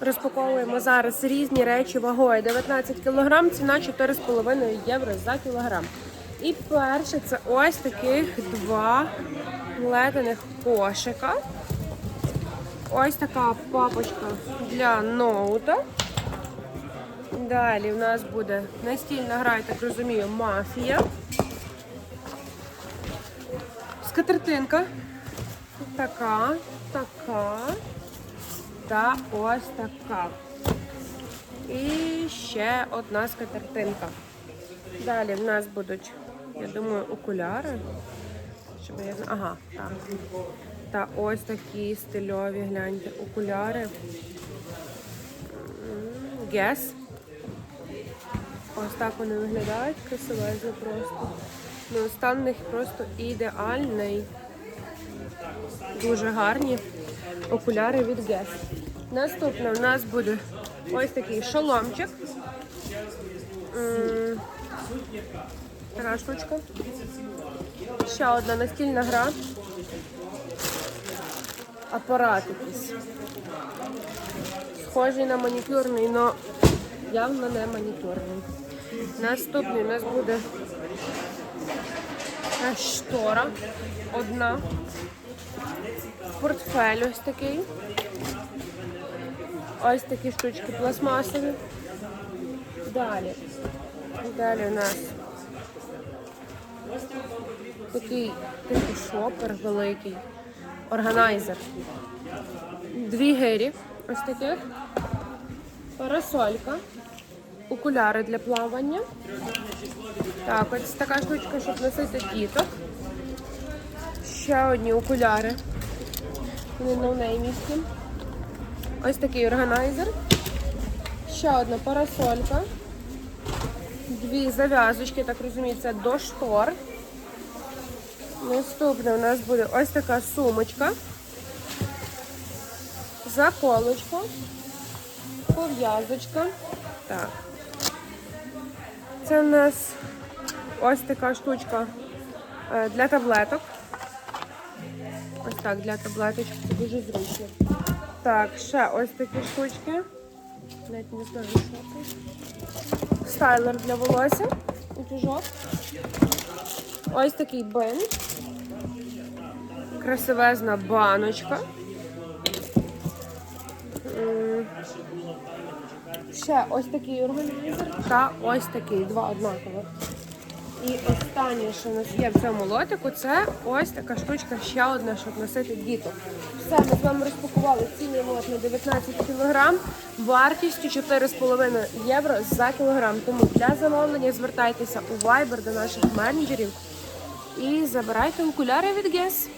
Розпаковуємо зараз різні речі вагою 19 кг, ціна 4,5 євро за кілограм. І перше це ось таких два ледених кошика. Ось така папочка для ноута. Далі в нас буде настільна гра, я так розумію, мафія. Скатертинка. Така, така та ось така. І ще одна скатертинка. Далі в нас будуть, я думаю, окуляри. Щоб я Ага, так. Та ось такі стильові, гляньте, окуляри. Гес. Ось так вони виглядають, красивезно просто. Ну, стан в них просто ідеальний. Дуже гарні окуляри від Guess. Наступне у нас буде ось такий шоломчик. Така. Ще одна настільна гра. Апарат якийсь. Схожий на манікюрний, але явно не манікюрний. Наступний у нас буде така штора. Одна. Портфель ось такий. Ось такі штучки пластмасові. Далі. Далі у нас такий типу шопер великий. Органайзер. Дві гирі. Ось таких. Парасолька. Окуляри для плавання. Так, ось така штучка, щоб носити діток. Ще одні окуляри. Вони ноунеймівські. Ось такий органайзер. Ще одна парасолька. Дві зав'язочки, так розумію, це до штор. Наступне у нас буде ось така сумочка. Заколочка. Пов'язочка. Так. Це у нас ось така штучка е, для таблеток. Ось так, для таблеточок це дуже зручно. Так, ще ось такі штучки. Навіть не знаю, що це. Стайлер для волосся. Утюжок. Ось такий бин. Красивезна баночка. Ще ось такий органайзер та ось такий, два однакових. І останнє, що у нас є в цьому лотику, це ось така штучка, ще одна, щоб носити діток. Все, ми з вами розпакували цілий лот на 19 кг, вартістю 4,5 євро за кілограм. Тому для замовлення звертайтеся у Viber до наших менеджерів і забирайте окуляри від Guess.